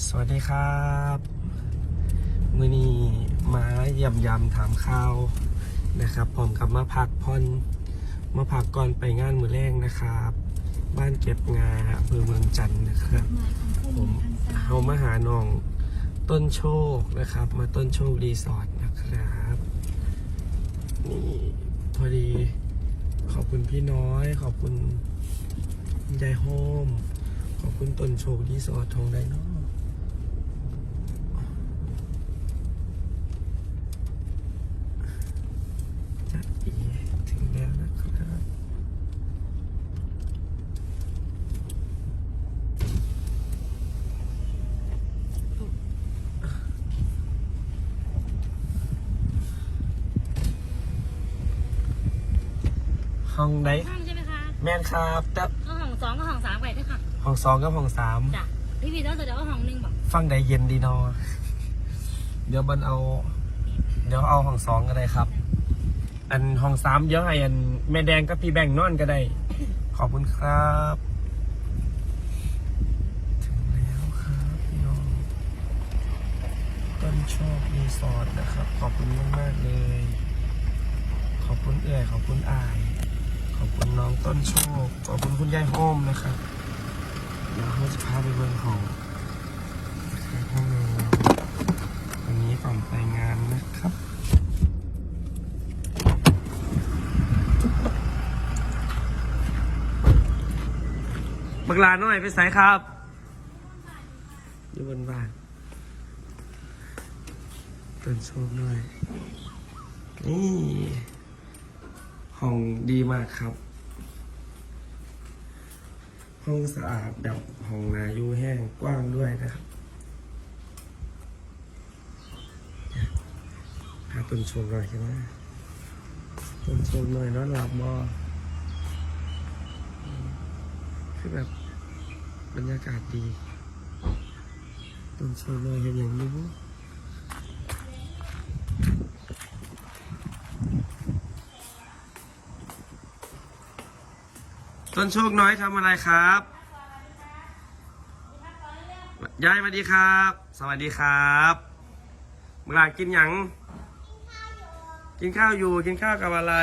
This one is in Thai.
สวัสดีครับมือนี้มาเยี่ยมยามถามข่าวนะครับผมกับมาพักพอนมาพักก่อนไปงานมือแรงนะครับ บ้านเก็บงาอำเภอเมืองจันทน์นะครับผมเอามาหาน้องต้นโชคนะครับ มาต้นโชครีสอร์ทนะครับนี่พอดีขอบคุณพี่น้อย ขอบคุณยายโฮม ขอบคุณต้นโชครีสอร์ททองไดโนจัดอีถึงแล้ว นะครับห้องไหนห้องใช่ไหมคะแม่นครับแต่ก็ห้องสองก็ห้องสามไปด้วยค่ะห้องสองกับห้องสามจ้ะพี่พีต้องแสดงว่าห้องหนึ่งบอกฟังใดเย็นดีเนอ เดี๋ยวมันเอา เดี๋ยวเอาห้องสองก็ได้ครับ อันห้องสามเดี๋ยวให้อันแม่แดงกับพี่แบงค์นอนก็ได้ ขอบคุณครับ ถึงแล้วครับพี่น้องต้นโชครีสอร์ทนะครับ ขอบคุณมากๆเลย ขอบคุณเอื่อยขอบคุณอาย ขอบคุณน้องต้นโชค ขอบคุณคุณยายโฮมนะครับเดี๋ยวเราจะพาไปเบิ่งของห้องนอนวันนี้ก่อนไปงานนะครับ บักลาหน่อยไปใส่ครับ อยู่บนบ้านเต้นโชคหน่อย นี่ห้องดีมากครับ ห้องสะอาดแบบห้องนายูแห้งกว้างด้วยนะครับพาตุนชมหน่อยใช่ไหมตุนชมหน่อยนอนหลับบอคือแบบ บรรยากาศดีตุนชมหน่อยเห็นอย่างนี้ต้นโชคน้อยทำอะไรครับยายสวัสดีครับ สวัสดีครับเมื่อไหร่กินหยัง กินข้าวอยู่ กินข้าวกับอะไร